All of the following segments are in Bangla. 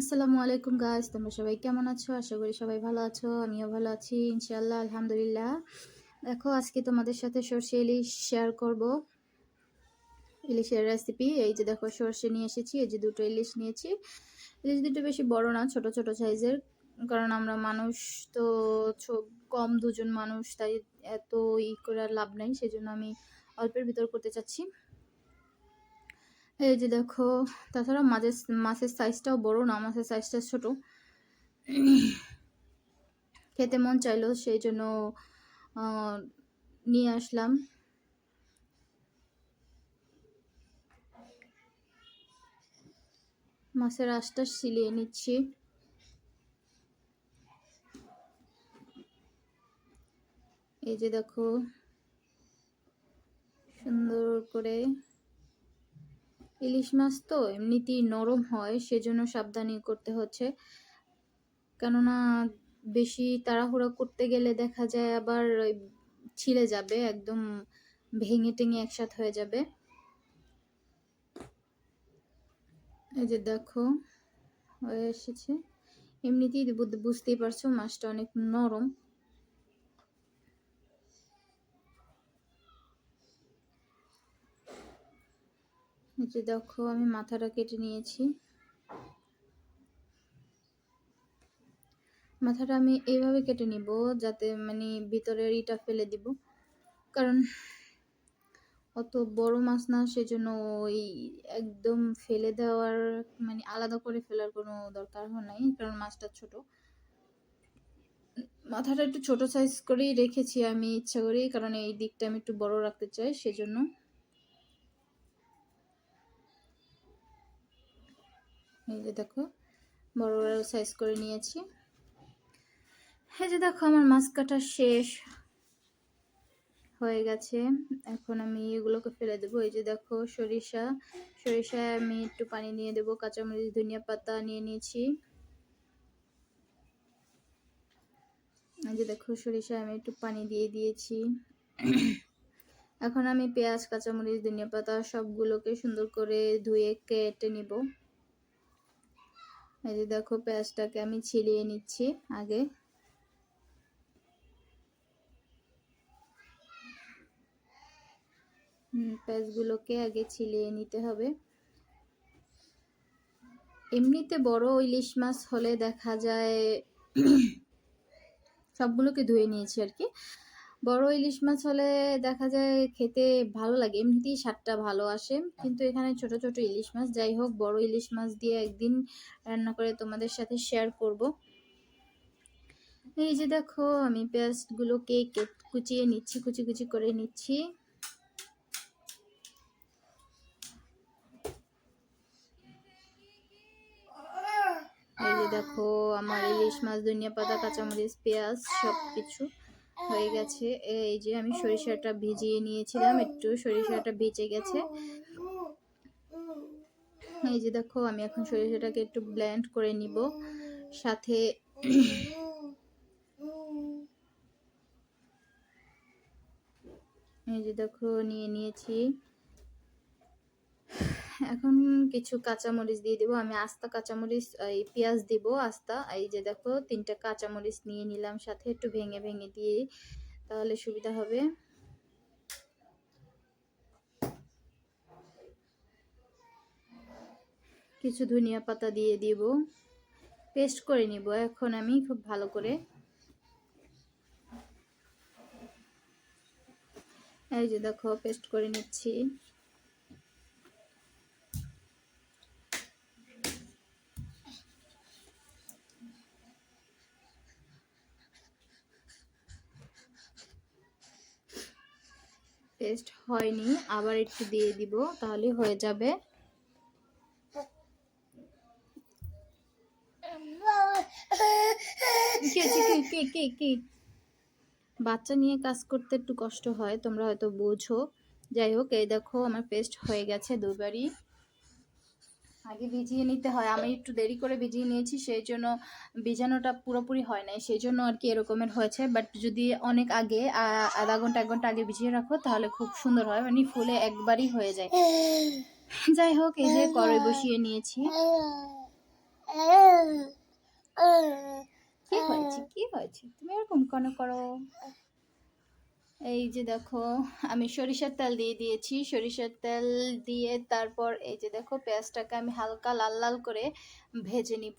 আসসালামু আলাইকুম গাইস তোমরা সবাই কেমন আছো? আশা করি সবাই ভালো আছো, আমিও ভালো আছি, ইনশাআল্লাহ, আলহামদুলিল্লাহ। দেখো, আজকে তোমাদের সাথে সর্ষে ইলিশ শেয়ার করব। ইলিশের রেসিপি এই যে দেখো, সর্ষে নিয়ে এসেছি, এই যে দুটো ইলিশ নিয়েছি। ইলিশ দুটো বেশি বড় না, ছোট ছোট সাইজের কারণ আমরা মানুষ তো কম দুজন মানুষ, তাই এত ই করার লাভ নাই, সেজন্য আমি অল্পের ভিতর করতে চাচ্ছি। এই যে দেখো তাছাড়া মাছের মাছের সাইজটাও বড় না, মাছের সাইজটা ছোট। খেতে মন চাইলো, সেই জন্য নিয়ে আসলাম। মাছের আশটা সিলিয়ে নিচ্ছি। এই যে দেখো, সুন্দর করে ইলিশ মাছ তো এমনিতেই নরম হয়, সেজন্য সাবধানী করতে হচ্ছে। কেননা বেশি তাড়াহুড়া করতে গেলে দেখা যায় আবার ছিঁড়ে যাবে, একদম ভেঙে টেঙে একসাথ হয়ে যাবে। এই যে দেখো, হয়ে এসেছে। এমনিতেই বুঝতেই পারছ মাছটা অনেক নরম। যে দেখো, আমি মাথাটা কেটে নিয়েছি। মাথাটা আমি এইভাবে কেটে নিব যাতে মানে ভিতরের ইটা ফেলে দিব। কারণ অত বড় মাছ না, সেজন্য ওই একদম ফেলে দেওয়ার মানে আলাদা করে ফেলার কোনো দরকার নাই, কারণ মাছটা ছোট। মাথাটা একটু ছোট সাইজ করেই রেখেছি আমি ইচ্ছা করি কারণ এই দিকটা আমি একটু বড় রাখতে চাই, সেজন্য এই যে দেখো বড় বড় সাইজ করে নিয়েছি। এই যে দেখো, আমার মাছ কাটা শেষ হয়ে গেছে। এখন আমি এগুলোকে ফেলে দেবো। এই যে দেখো, সরিষা সরিষায় আমি একটু পানি নিয়ে দেবো, কাঁচামরিচ, ধনিয়া পাতা নিয়ে নিয়েছি। এই যে দেখো সরিষায় আমি একটু পানি দিয়ে দিয়েছি। এখন আমি পেঁয়াজ, কাঁচামরিচ, ধনিয়া পাতা সবগুলোকে সুন্দর করে ধুয়ে কেটে নিব। এই যে দেখো পেঁয়াজটাকে আমি ছিলিয়ে নিচ্ছি আগে। পেঁয়াজগুলোকে আগে ছিলিয়ে নিতে হবে। এমনিতে বড় ইলিশ মাছ হলে দেখা যায় সবগুলোকে ধুয়ে নিয়েছি আর কি। বড় ইলিশ মাছ হলে দেখা যায় খেতে ভালো লাগে, এমনিতেই স্বাদটা ভালো আসে। কিন্তু এখানে ছোট ছোট ইলিশ মাছ, যাই হোক, বড় ইলিশ মাছ দিয়ে একদিন রান্না করে তোমাদের সাথে শেয়ার করব। এই যে দেখো, আমি পেঁয়াজগুলোকে কুচিয়ে নিচ্ছি, কুচি কুচি করে নিচ্ছি। এই যে দেখো, আমার ইলিশ মাছ, ধনিয়া পাতা, কাঁচামরিচ, পেঁয়াজ সব কিছু হয়ে গেছে। এই যে আমি সরিষাটা ভিজিয়ে নিয়েছিলাম, একটু সরিষাটা ভিজে গেছে। এই যে দেখো, আমি এখন সরিষাটাকে একটু ব্ল্যান্ড করে নিব। সাথে এই যে দেখো, নিয়ে নিয়েছি। এখন কিছু কাঁচামরিচ দিয়ে দিব। আমি আস্তা কাঁচামরিচ, এই পেঁয়াজ দিব আস্তা। এই যে দেখো, তিনটা কাঁচামরিচ নিয়ে নিলাম সাথে, একটু ভেঙে ভেঙে দিয়ে তাহলে সুবিধা হবে। কিছু ধনিয়া পাতা দিয়ে দিব। পেস্ট করে নিব এখন আমি খুব ভালো করে। এই যে দেখো, পেস্ট করে নিচ্ছি। পেস্ট হয়নি, আবার একটু দিয়ে দিব, তাহলে হয়ে যাবে। বাচ্চা নিয়ে কাজ করতে একটু কষ্ট হয়, তোমরা হয়তো বোঝো। যাই হোক, এই দেখো, আমার পেস্ট হয়ে গেছে দুবারই। আগে ভিজিয়ে নিতে হয়। আমি একটু দেরি করে ভিজিয়ে নিয়েছি, সেই জন্য ভিজানোটা পুরোপুরি হয় নাই। সেই জন্য আর কি এরকমের হয়েছে। বাট যদি অনেক আগে আধা ঘণ্টা, এক ঘণ্টা আগে ভিজিয়ে রাখো, তাহলে খুব সুন্দর হয়। মানে ফুলে একবারই হয়ে যায়। যাই হোক, এই যে করে বসিয়ে নিয়েছি। কি হয়েছে? কি হয়েছে? তুমি এরকম কেন করো? এই যে দেখো, আমি সরিষার তেল দিয়ে দিয়েছি। সরিষার তেল দিয়ে তারপর এই যে দেখো, পেঁয়াজটাকে আমি হালকা লাল লাল করে ভেজে নিব।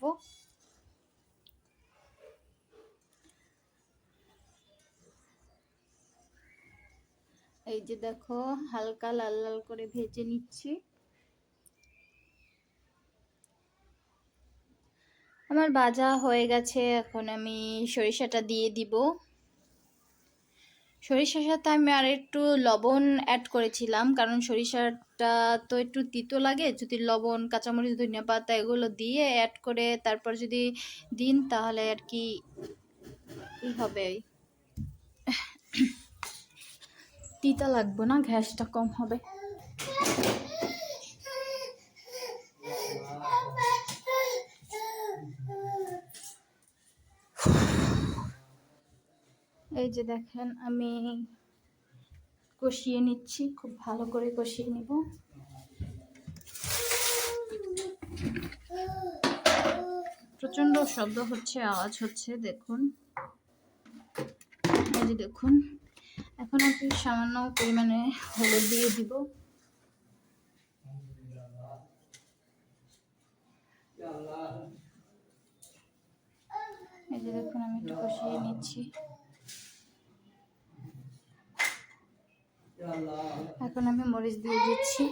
এই যে দেখো, হালকা লাল লাল করে ভেজে নিচ্ছি। আমার ভাজা হয়ে গেছে, এখন আমি সরিষাটা দিয়ে দিব। সরিষার সাথে আমি আর একটু লবণ অ্যাড করেছিলাম, কারণ সরিষাটা তো একটু তিতো লাগে। যদি লবণ, কাঁচামরিচ, ধনিয়া পাতা এগুলো দিয়ে অ্যাড করে তারপর যদি দিন তাহলে আর কি হবে। তিতা লাগবে না ঘ্যাসটা কম হবে। এই যে দেখেন, আমি কষিয়ে নিচ্ছি, খুব ভালো করে কষিয়ে নিব। প্রচণ্ড শব্দ হচ্ছে, আওয়াজ হচ্ছে, দেখুন। এই যে দেখুন, এখন আমি সামান্য পরিমাণে হলুদ দিয়ে দিব এই যে দেখুন আমি একটু কষিয়ে নিচ্ছি এখন আমি মরিচ দিয়ে দিচ্ছি।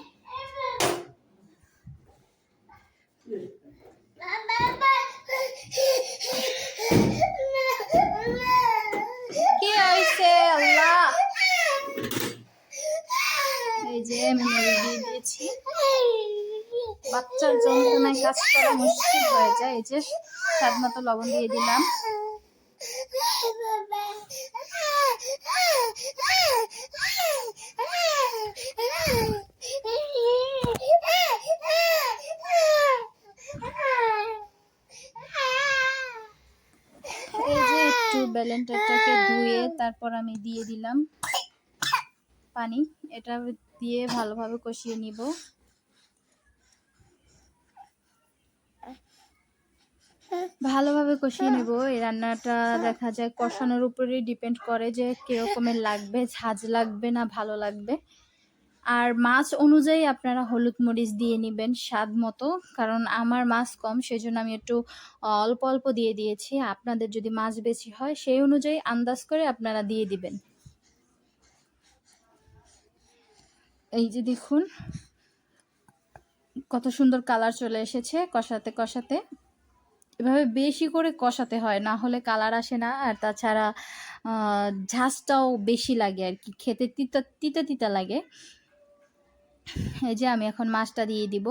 আল্লাহ। এই যে আমি দিয়েছি। বাচ্চার যন্ত্রণায় কাজ করা মুশকিল হয়ে যায়। এই যে স্বাদ মতো লবণ দিয়ে দিলাম। একটু ব্যালেন্টারটাকে ধুয়ে তারপর আমি দিয়ে দিলাম পানি। এটা দিয়ে ভালোভাবে কষিয়ে নিব। ভালোভাবে কষিয়ে নেব। এই রান্নাটা দেখা যায় কষানোর উপরেই ডিপেন্ড করে যে কীরকমের লাগবে, ঝাঁজ লাগবে না ভালো লাগবে। আর মাছ অনুযায়ী আপনারা হলুদ মরিচ দিয়ে নেবেন স্বাদ মতো, কারণ আমার মাছ কম সেই জন্য আমি একটু অল্প অল্প দিয়ে দিয়েছি। আপনাদের যদি মাছ বেশি হয়, সেই অনুযায়ী আন্দাজ করে আপনারা দিয়ে দিবেন। এই যে দেখুন, কত সুন্দর কালার চলে এসেছে কষাতে কষাতে। এভাবে বেশি করে কষাতে হয়, না হলে কালার আসে না। আর তাছাড়া ঝাঁসটাও বেশি লাগে আর কি, খেতে তিতা তিতা তিতা লাগে। এই যে আমি এখন মাছটা দিয়ে দিব।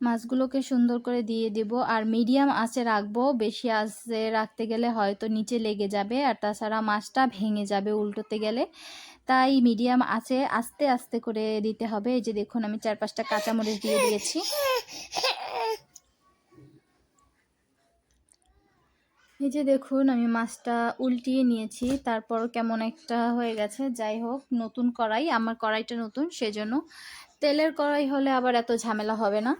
মাছগুলোকে সুন্দর করে দিয়ে দিব। আর মিডিয়াম আঁচে রাখব, বেশি আঁচে রাখতে গেলে হয়তো নিচে লেগে যাবে। আর তাছাড়া মাছটা ভেঙে যাবে উল্টোতে গেলে। তাই মিডিয়াম আঁচে আস্তে আস্তে করে দিতে হবে। এই যে দেখুন, আমি চার পাঁচটা কাঁচামরিচ দিয়ে দিয়েছি। এই যে দেখুন, আমি মাছটা উল্টিয়ে নিয়েছি। তারপর কেমন একটা হয়ে গেছে। যাই হোক, নতুন কড়াই। আমার কড়াইটা নতুন, সেজন্য তেলের কড়াই হলে আবার এত ঝামেলা হবে না।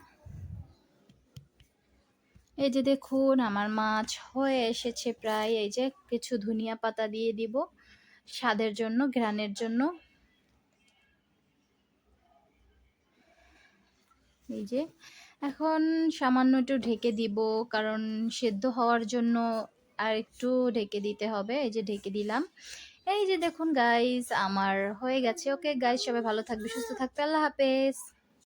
এই যে দেখুন, আমার মাছ হয়ে এসেছে প্রায়। এই যে কিছু ধনিয়া পাতা দিয়ে দিব, স্বাদের জন্য, ঘ্রাণের জন্য। এই যে। এখন সামান্য একটু ঢেকে দিব, কারণ সেদ্ধ হওয়ার জন্য আর একটু ঢেকে দিতে হবে। এই যে ঢেকে দিলাম। এই যে দেখুন গাইস আমার হয়ে গেছে। ওকে গাইস সবাই ভালো থাকবে, সুস্থ থাকবে। আল্লাহ হাফেজ।